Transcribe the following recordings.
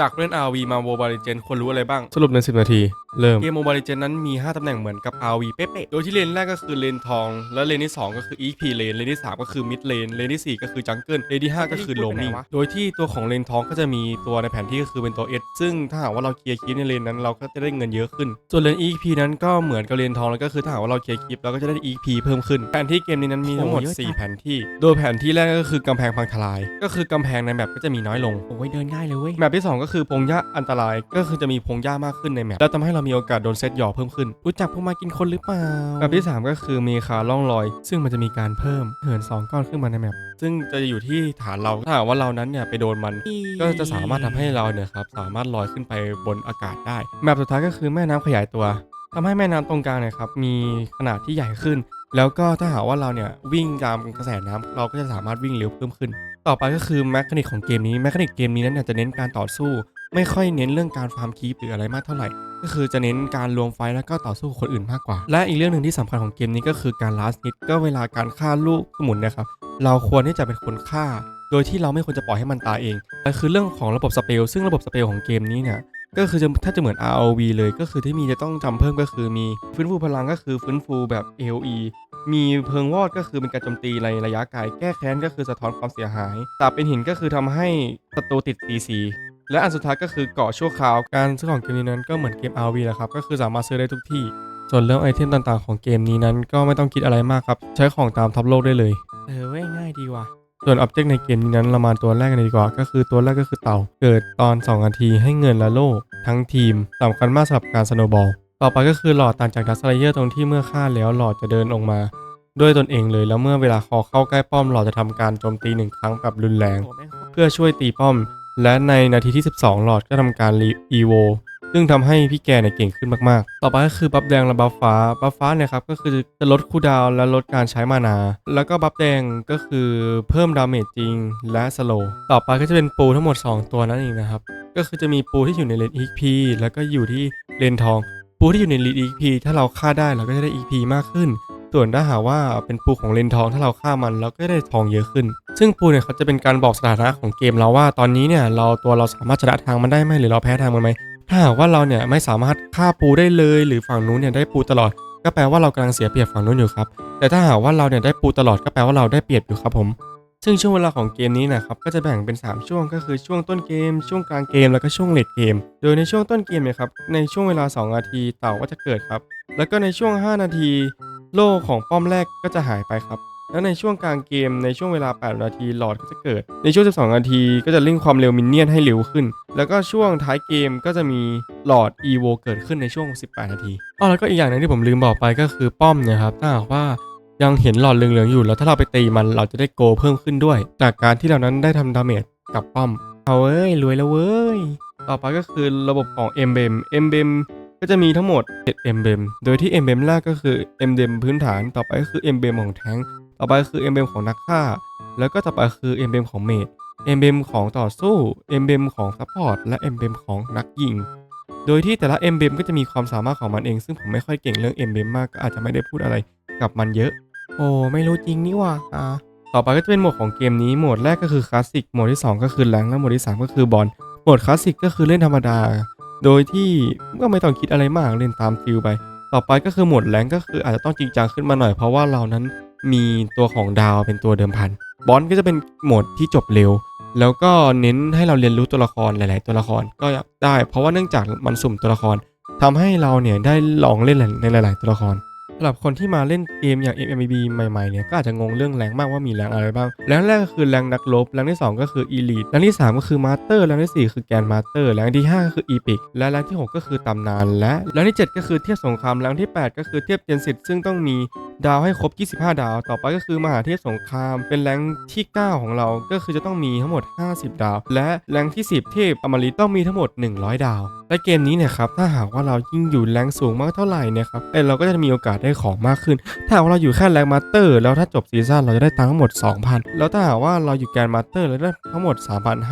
จากเล่น RV มา Mobile Legends ควรรู้อะไรบ้าง สรุปใน 10 นาทีเริ่มเกม Mobile Legends นั้นมี 5 ตำแหน่งเหมือนกับ RV เป๊ะๆ โดยที่เลนแรกก็คือเลนทอง และเลนที่ 2 ก็คือ EP เลน เลนที่ 3 ก็คือ Mid เลน เลนที่ 4 ก็คือ Jungle เลนที่ 5 ก็คือ Roaming โดยที่ตัวของเลนทองก็จะมีตัวในแผนที่ก็คือเป็นตัว S ซึ่งถ้าหากว่าเราเคลียร์คลิปในเลนนั้นเราก็จะได้เงินเยอะขึ้น ส่วนเลน EP นั้นก็เหมือนกับเลนทองแล้วก็คือถ้าหากว่าเราเคลียร์คลิปเราก็จะได้ EP เพิ่มขึ้น แผนที่เกมนี้นั้นมีทั้งหมดโอ้เยอะจัง4แผนที่ โดยแผนที่แรกก็คือกำแพงพังทลาย ก็คือกำแพงในแมปก็จะมีน้อยลง โอ้ยเดินง่ายเลยเว้ย แมปที่ 2 ก็คือพงหญ้าอันตราย ก็คือจะมีพงหญ้ามากขึ้นในแมปและทำให้เรามีโอกาสโดนเซตหย่อเพิ่มขึ้น รู้จักพวกมากินคนหรือเปล่าแมปที่ 3 ก็คือมีขาล่องลอย ซึ่งมันจะมีการเพิ่มเหิน2ก้อนขึ้นมาในแมปซึ่งจะอยู่ที่ฐานเราถ้าหากว่าเรานั้นเนี่ยไปโดนมัน ก็จะสามารถทำให้เราเนี่ยครับสามารถลอยขึ้นไปบนอากาศได้แมปสุดท้ายก็คือแม่น้ำขยายตัวทำให้แม่น้ำตรงกลางเนี่ยครับมีขนาดที่ใหญ่ขึ้นแล้วก็ถ้าหากว่าเราเนี่ยวิ่งตามกระแสน้ำเราก็จะสามารถวิ่งเร็วเพิ่มขึ้น ต่อไปก็คือแมคานิกของเกมนี้แมคานิกเกมนี้นั้นเนี่ยจะเน้นการต่อสู้ ไม่ค่อยเน้นเรื่องการฟาร์มคีปหรืออะไรมากเท่าไหร่ ก็คือจะเน้นการรวมไฟท์แล้วก็ต่อสู้คนอื่นมากกว่า และอีกเรื่องหนึ่งที่สำคัญของเกมนี้ก็คือการ last hit ก็เวลาการฆ่าลูกสมุนนะครับเราควรที่จะเป็นคนฆ่า โดยที่เราไม่ควรจะปล่อยให้มันตายเองแต่คือเรื่องของระบบสเปลซึ่งระบบสเปลของเกมนี้เนี่ยก็คือจะถ้าจะเหมือน ROV เลยก็คือที่มีจะต้องจำเพิ่มก็คือมีฟื้นฟูพลังก็คือฟื้นฟูแบบ AOE มีเพลิงวอดก็คือเป็นการโจมตีในระยะไกลแก้แค้นก็คือสะท้อนความเสียหายดาบเป็นหินก็คือทำให้ศัตรูติด CC และอันสุดท้ายก็คือเกาะชั่วคราว การซื้อของเกมนี้นั้นก็เหมือนเกม RV แหละครับ ก็คือสามารถซื้อได้ทุกที่ ส่วนเรื่องไอเทมต่างๆของเกมนี้นั้นก็ไม่ต้องคิดอะไรมากครับ ใช้ของตามท็อปโลกได้เลย เออเว้ยง่ายดีว่ะ ส่วนออบเจกต์ในเกมนี้นั้นเรามาตัวแรกกันดีกว่า ก็คือตัวแรกก็คือเต่า เกิดตอน2นาทีให้เงินและโล่ทั้งทีมสำคัญมากสำหรับการสโนบอล ต่อไปก็คือหลอดต่างจากดัสไลเยอร์ตรงที่เมื่อฆ่าแล้วหลอดจะเดินออกมา ด้วยตนเองเลยแล้วเมื่อเวลาคอเข้าใกล้ป้อมหลอดจะทำการโจมตีหนึ่งครั้งแบบรุนแรงโอ้แม่งโคตรเพื่อช่วยตีป้อม และในนาทีที่ 12 หลอดก็ทำการรีอีโวซึ่งทำให้พี่แกเนี่ยเก่งขึ้นมากๆ ต่อไปก็คือบัฟแดงและบัฟฟ้า บัฟฟ้าเนี่ยครับก็คือจะลดคูดาวและลดการใช้มานา แล้วก็บัฟแดงก็คือเพิ่มดาเมจจริงและสโลต่อไปก็จะเป็นปูทั้งหมด 2 ตัวนั่นเองนะครับ ก็คือจะมีปูที่อยู่ในเลน EXP แล้วก็อยู่ที่เลนทอง ปูที่อยู่ในเลน EXP ถ้าเราฆ่าได้เราก็จะได้ EXP มากขึ้น ส่วนถ้าหากว่าเป็นปูของเลนทองถ้าเราฆ่ามันเราก็ได้ทองเยอะขึ้น ซึ่งปูเนี่ยเขาจะเป็นการบอกสถานะของเกมเราว่าตอนนี้เนี่ยเราตัวเราสามารถชนะทางมันได้ไหมหรือเราแพ้ทางมันไหมถ้าหากว่าเราเนี่ยไม่สามารถฆ่าปูได้เลย หรือฝั่งนู้นเนี่ยได้ปูตลอด ก็แปลว่าเรากำลังเสียเปรียบฝั่งนู้นอยู่ครับแต่ถ้าหากว่าเราเนี่ยได้ปูตลอดก็แปลว่าเราได้เปรียบอยู่ครับผม ซึ่งช่วงเวลาของเกมนี้นะครับก็จะแบ่งเป็น 3 ช่วงก็คือช่วงต้นเกม ช่วงกลางเกมแล้วก็ช่วงเลดเกม โดยในช่วงต้นเกมเนี่ยครับในช่วงเวลา 2 นาทีเต่าก็จะเกิดครับแล้วก็ในช่วง 5 นาที โล่ของป้อมแรกก็จะหายไปครับแล้วในช่วงกลางเกมในช่วงเวลา 8 นาทีหลอดก็จะเกิด ในช่วง 12 นาทีก็จะเร่งความเร็วมินเนี่ยนให้เร็วขึ้น แล้วก็ช่วงท้ายเกมก็จะมีหลอด EVO เกิดขึ้นในช่วง 18 นาทีอ๋อแล้วก็อีกอย่างหนึงที่ผมลืมบอกไปก็คือป้อมเนะครับถ้าหากว่ายังเห็นหลอดเหลืองๆอยู่ แล้วถ้าเราไปตีมันเราจะได้โกเพิ่มขึ้นด้วย จากการที่เรานั้นได้ทำดาเมจกับป้อมเอาเว้ยรวยแล้วเว้ยต่อไปก็คือระบบของ e m b l e m e m b l e m ก็จะมีทั้งหมด7 emblem โดยที่ emblem แรกก็คือ emblem พื้นฐานต่อไปก็คือ emblem ของแทงค์ต่อไปคือ emblem ของนักฆ่า แล้วก็ต่อไปคือ emblem ของเมด emblem ของต่อสู้ emblem ของ support และ emblem ของนักยิง โดยที่แต่ละ emblem ก็จะมีความสามารถของมันเอง ซึ่งผมไม่ค่อยเก่งเรื่อง emblem มากก็อาจจะไม่ได้พูดอะไรกับมันเยอะ โอ้ไม่รู้จริงนี่ว่าอ่าต่อไปก็จะเป็นโหมดของเกมนี้โหมดแรกก็คือคลาสสิกโหมดที่ 2 ก็คือแรงและโหมดที่ 3 ก็คือบอลโหมดคลาสสิกก็คือเล่นธรรมดา โดยที่ก็ไม่ต้องคิดอะไรมากเล่นตามฟิลไป ต่อไปก็คือหมดแรงก็คืออาจจะต้องจริงจังขึ้นมาหน่อยเพราะว่าเรานั้นมีตัวของดาวเป็นตัวเดิมพันบอลก็จะเป็นโหมดที่จบเร็ว แล้วก็เน้นให้เราเรียนรู้ตัวละครหลาย ๆ ตัวละครก็ได้ เพราะว่าเนื่องจากมันสุ่มตัวละครทำให้เราเนี่ยได้ลองเล่นในหลาย ๆ ตัวละคร สำหรับคนที่มาเล่นเกมอย่าง MMB ใหม่ๆเนี่ยก็อาจจะงงเรื่องแรงมากว่ามีแรงอะไรบ้าง แรงแรกก็คือแรงนักรบแรงที่ 2 ก็คือ Elite แรงที่ 3 ก็คือ Master แรงที่ 4 คือแกน Master แรงที่ 5 ก็คือ Epic และแรงที่ 6 ก็คือตำนาน และแรงที่ 7 ก็คือเทียบสงคราม แรงที่ 8 ก็คือเทียบเจนสิทธิ์ซึ่งต้องมีดาวให้ครบ 25 ดาว ต่อไปก็คือมหาเทพสงคราม เป็นแรงที่ 9 ของเรา ก็คือจะต้องมีทั้งหมด 50 ดาว และแรงที่ 10 เทพอมฤตต้องมีทั้งหมด 100 ดาว และเกมนี้เนี่ยครับถ้าหากว่าเรายิ่งอยู่แรงสูงมากเท่าไหร่เนี่ยครับเราก็จะมีโอกาสได้ของมากขึ้น ถ้าหากเราอยู่แค่แรงมาสเตอร์ แล้วถ้าจบซีซั่นเราจะได้ตังค์ทั้งหมด 2,000 แล้วถ้าหากว่าเราอยู่แกนมาสเตอร์เราได้ทั้งหมด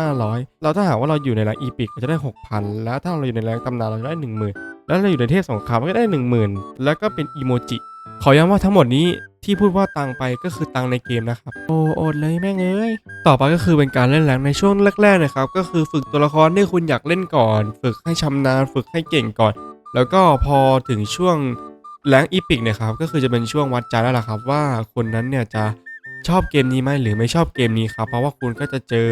3,500 แล้วถ้าหากว่าเราอยู่ในแรงอีพิกเราจะได้ 6,000 แล้วถ้าเราอยู่ในแรงตำนานเราจะได้ 10,000 แล้วเราอยู่ในเทพสงครามก็ได้ 10,000 แล้วก็เป็นอีโมจิ ขอย้ำว่าทั้งหมดนี้ที่พูดว่าตังไปก็คือตังในเกมนะครับ โอ้อดเลยแม่งเอ้ยต่อไปก็คือเป็นการเล่นแรงในช่วงแรกๆนะครับ ก็คือฝึกตัวละครที่คุณอยากเล่นก่อน ฝึกให้ชำนาญ ฝึกให้เก่งก่อน แล้วก็พอถึงช่วงแรงอีพิกเนี่ยครับ ก็คือจะเป็นช่วงวัดใจแล้วล่ะครับ ว่าคนนั้นเนี่ยจะชอบเกมนี้ไหมหรือไม่ชอบเกมนี้ครับ เพราะว่าคุณก็จะเจอ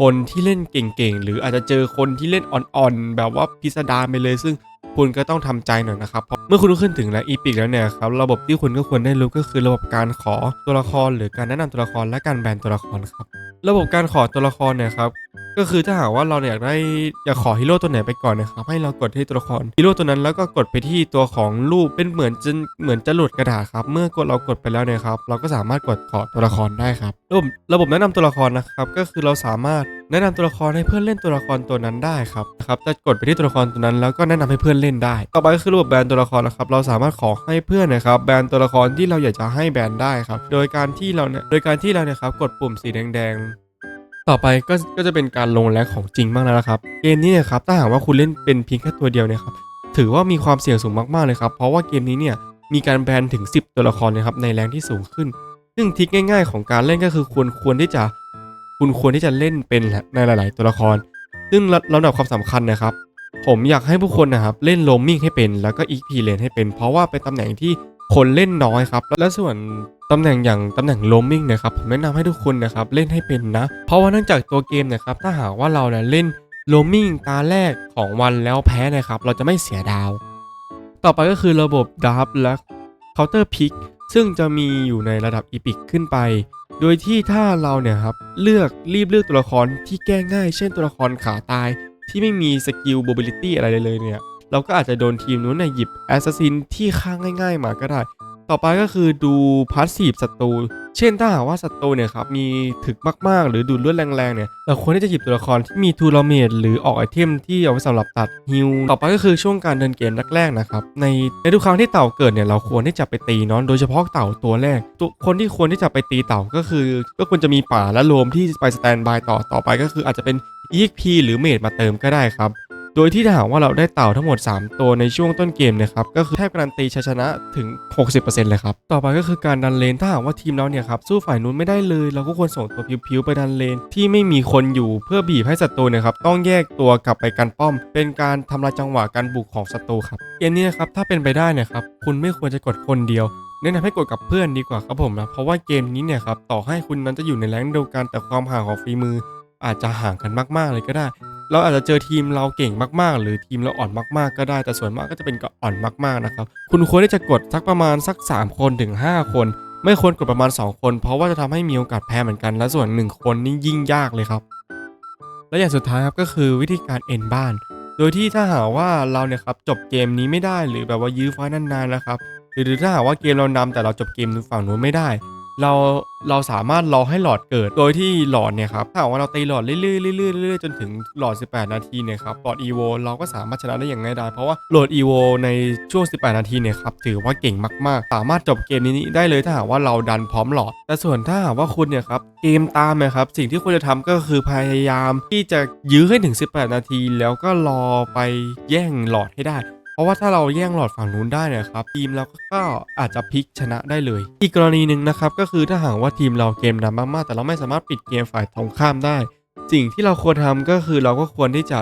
คนที่เล่นเก่งๆ หรืออาจจะเจอคนที่เล่นอ่อนๆ แบบว่าพิสดารไปเลยซึ่ง คุณก็ต้องทำใจหน่อยนะครับเพราะเมื่อคุณขึ้นถึงแล้วอีพิกแล้วเนี่ยครับระบบที่คุณก็ควรได้รู้ก็คือระบบการขอตัวละคร หรือการแนะนำตัวละครและการแบนตัวละครครับระบบการขอตัวละครเนี่ยครับ ก็คือถ้าหากว่าเราอยากได้อยากขอฮีโร่ตัวไหนไปก่อนนะครับให้เรากดที่ตัวละครฮีโร่ตัวนั้นแล้วก็กดไปที่ตัวของรูปเป็นเหมือนจะเหมือนจะหลุดกระดาษครับ เมื่อกดเรากดไปแล้วเนี่ยครับเราก็สามารถกดขอตัวละครได้ครับระบบระบบแนะนำตัวละครนะครับก็คือเราสามารถแนะนำตัวละครให้เพื่อนเล่นตัวละครตัวนั้นได้ครับนะครับจะกดไปที่ตัวละครตัวนั้น แล้วก็แนะนำให้เพื่อนเล่นได้ ต่อไปก็คือระบบแบนตัวละครนะครับเราสามารถขอให้เพื่อนนะครับแบนตัวละครที่เราอยากจะให้แบนได้ครับโดยการที่เราเนี่ยโดยการที่เราเนี่ยครับกดปุ่มสีแดงๆ ต่อไปก็ก็จะเป็นการลงแรงของจริงบ้างแล้วนะครับ เกมนี้เนี่ยครับถ้าหากว่าคุณเล่นเป็นเพียงแค่ตัวเดียวเนี่ยครับถือว่ามีความเสี่ยงสูงมากๆเลยครับ เพราะว่าเกมนี้เนี่ยมีการแบนถึง 10 ตัวละครเลยครับในแรงที่สูงขึ้น ซึ่งทิกง่าย ๆ ของการเล่นก็คือควรควรที่จะคุณควรที่จะเล่นเป็นในหลาย ๆ ตัวละคร ซึ่งลำดับความสำคัญนะครับ ผมอยากให้ผู้คนนะครับเล่นโรมมิ่งให้เป็นแล้วก็อีกพีเลนให้เป็น เพราะว่าเป็นตำแหน่งที่คนเล่นน้อยครับ และส่วน ตำแหน่งอย่างตำแหน่งโรมมิ่งนะครับผมแนะนำให้ทุกคนนะครับเล่นให้เป็นนะ เพราะว่าเนื่องจากตัวเกมนะครับถ้าหากว่าเราเนี่ยเล่นโรมมิ่งตาแรกของวันแล้วแพ้นะครับเราจะไม่เสียดาว ต่อไปก็คือระบบดับและเคาน์เตอร์พิกซึ่งจะมีอยู่ในระดับอีพิกขึ้นไป โดยที่ถ้าเราเนี่ยครับเลือกรีบเลือกตัวละครที่แก้ง่าย เช่นตัวละครขาตาย ที่ไม่มีสกิล b บ b ลิตี้อะไรเลยเนี่ยเราก็อาจจะโดนทีมนู้นเนี่ยหยิบแอสซัสซินที่ฆ่าง่าย ๆ มาก็ได้ ต่อไปก็คือดูพาสซีฟศัตรู เช่นถ้าหากว่าศัตรูเนี่ยครับมีถึกมากๆ หรือดูดเลือดแรงๆเนี่ยเราควรที่จะหยิบตัวละครที่มีทูลเมดหรือออกไอเทมที่เอาไว้สำหรับตัดฮิลต่อไปก็คือช่วงการเดินเกมแรกๆนะครับในในทุกครั้งที่เต่าเกิดเนี่ยเราควรที่จะไปตีเนาะโดยเฉพาะเต่าตัวแรกตัวคนที่ควรที่จะไปตีเต่าก็คือ ก็ควรจะมีป่าและโลมที่ไปสแตนบายต่อต่อไปก็คืออาจจะเป็น EXP หรือเมดมาเติมก็ได้ครับ โดยที่ถ้าหากว่าเราได้เต่าทั้งหมด 3 ตัวในช่วงต้นเกมนะครับก็คือแทบการันตีชัยชนะถึง 60%เลยครับต่อไปก็คือการดันเลนถ้าหากว่าทีมเราเนี่ยครับสู้ฝ่ายนู้นไม่ได้เลยเราก็ควรส่งตัวพิวๆไปดันเลนที่ไม่มีคนอยู่เพื่อบีบให้ศัตรูเนี่ยครับต้องแยกตัวกลับไปกันป้อม เป็นการทำลายจังหวะการบุกของศัตรูครับเกมนี้นะครับถ้าเป็นไปได้นะครับคุณไม่ควรจะกดคนเดียวแนะนำให้กดกับเพื่อนดีกว่าครับผมนะเพราะว่าเกมนี้เนี่ยครับต่อให้คุณนั้นจะอยู่ในแรงเดียวกันแต่ความห่างของฝีมือ อาจจะห่างกันมากๆเลยก็ได้ เราอาจจะเจอทีมเราเก่งมากๆ หรือทีมเราอ่อนมากๆ ก็ได้แต่ส่วนมากก็จะเป็นก็อ่อนมากๆนะครับคุณควรที่จะกดสักประมาณสัก 3 คนถึง 5 คน ไม่ควรกดประมาณ 2 คน เพราะว่าจะทำให้มีโอกาสแพ้เหมือนกัน และส่วน 1 คนนี่ยิ่งยากเลยครับ และอย่างสุดท้ายครับก็คือวิธีการเอ็นบ้าน โดยที่ถ้าหากว่าเราเนี่ยครับจบเกมนี้ไม่ได้หรือแบบว่ายื้อไฟนานๆนะครับหรือถ้าหากว่าเกมเรานำแต่เราจบเกมฝั่งนู้นไม่ได้ เราเราสามารถรอให้หลอดเกิด โดยที่หลอดเนี่ยครับถ้าหากว่าเราตีหลอดเรื่อยๆเรื่อยๆเรื่อยๆจนถึงหลอด 18 นาทีเนี่ยครับหลอด EVO เราก็สามารถชนะได้อย่างง่ายดายเพราะว่าโหลด EVO ในช่วง 18 นาทีเนี่ยครับถือว่าเก่งมากๆ สามารถจบเกมนี้ได้เลยถ้าหากว่าเราดันพร้อมหลอด แต่ส่วนถ้าหากว่าคุณเนี่ยครับเกมตามนะครับสิ่งที่คุณจะทำก็คือพยายามที่จะยื้อให้ถึง 18 นาที แล้วก็รอไปแย่งหลอดให้ได้ เพราะว่าถ้าเราแย่งหลอดฝั่งนู้นได้นะครับทีมเราก็อาจจะพลิกชนะได้เลย อีกกรณีหนึ่งนะครับก็คือถ้าหากว่าทีมเราเกมนำมากๆ แต่เราไม่สามารถปิดเกมฝ่ายตรงข้ามได้ สิ่งที่เราควรทำก็คือเราก็ควรที่จะ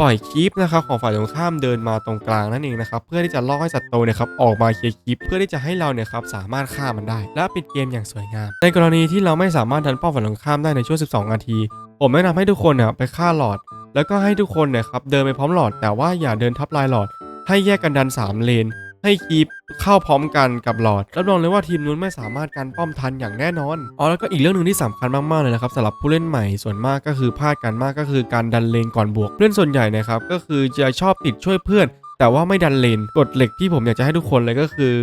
ปล่อยคลิปนะครับของฝ่ายตรงข้ามเดินมาตรงกลางนั่นเองนะครับเพื่อที่จะล่อให้ศัตรูเนี่ยครับออกมาเคลียร์คลิปเพื่อที่จะให้เราเนี่ยครับสามารถฆ่ามันได้ และปิดเกมอย่างสวยงาม ในกรณีที่เราไม่สามารถดันเป้าฝ่ายตรงข้ามได้ในช่วง 12 นาที ผมแนะนำให้ทุกคนเนี่ยไปฆ่าหลอด แล้วก็ให้ทุกคนเนี่ยครับเดินไปพร้อมหลอด แต่ว่าอย่าเดินทับลายหลอด ให้แยกกันดัน 3 เลน ให้คีปเข้าพร้อมกันกับหลอด รับรองเลยว่าทีมนู้นไม่สามารถกันป้อมทันอย่างแน่นอน อ๋อแล้วก็อีกเรื่องหนึ่งที่สำคัญมากๆเลยนะครับสำหรับผู้เล่นใหม่ส่วนมากก็คือพลาดกันมากก็คือการดันเลนก่อนบวก เพื่อนส่วนใหญ่นะครับก็คือจะชอบติดช่วยเพื่อน แต่ว่าไม่ดันเลนกฎเหล็กที่ผมอยากจะให้ทุกคนเลยก็คือ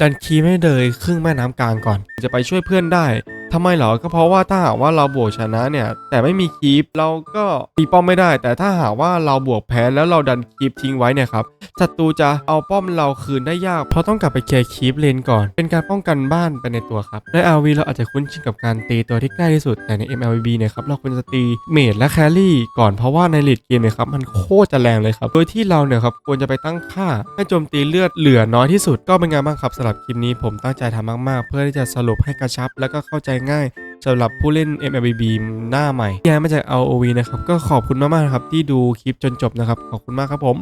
ดันคีไม่เลยครึ่งแม่น้ำกลางก่อน จะไปช่วยเพื่อนได้ ทำไมเหรอก็เพราะว่าถ้าหากว่าเราบวกชนะเนี่ย แต่ไม่มีคีปเราก็ตีป้อมไม่ได้ แต่ถ้าหากว่าเราบวกแพ้แล้วเราดันคีปทิ้งไว้เนี่ยครับศัตรูจะเอาป้อมเราคืนได้ยาก เพราะต้องกลับไปเคลียร์คีปเลนก่อน เป็นการป้องกันบ้านไปในตัวครับใน RV เราอาจจะคุ้นชินกับการตีตัวที่ใกล้ที่สุดแต่ใน MLB เนี่ยครับเราควรจะตีเมดและแครี่ก่อนเพราะว่าในเลดเกมเนี่ยครับมันโคตรจะแรงเลยครับโดยที่เราเนี่ยครับควรจะไปตั้งค่าให้โจมตีเลือดเหลือน้อยที่สุดก็เป็นไงบ้างครับสำหรับคลิปนี้ผมตั้งใจทำมากๆ เพื่อที่จะสรุปให้กระชับ แล้วก็เข้าใจง่ายสำหรับผู้เล่น MLBB หน้าใหม่ที่ย้ายมาจาก ROV นะครับ ก็ขอบคุณมากๆนะครับที่ดูคลิปจนจบนะครับ ขอบคุณมากครับผม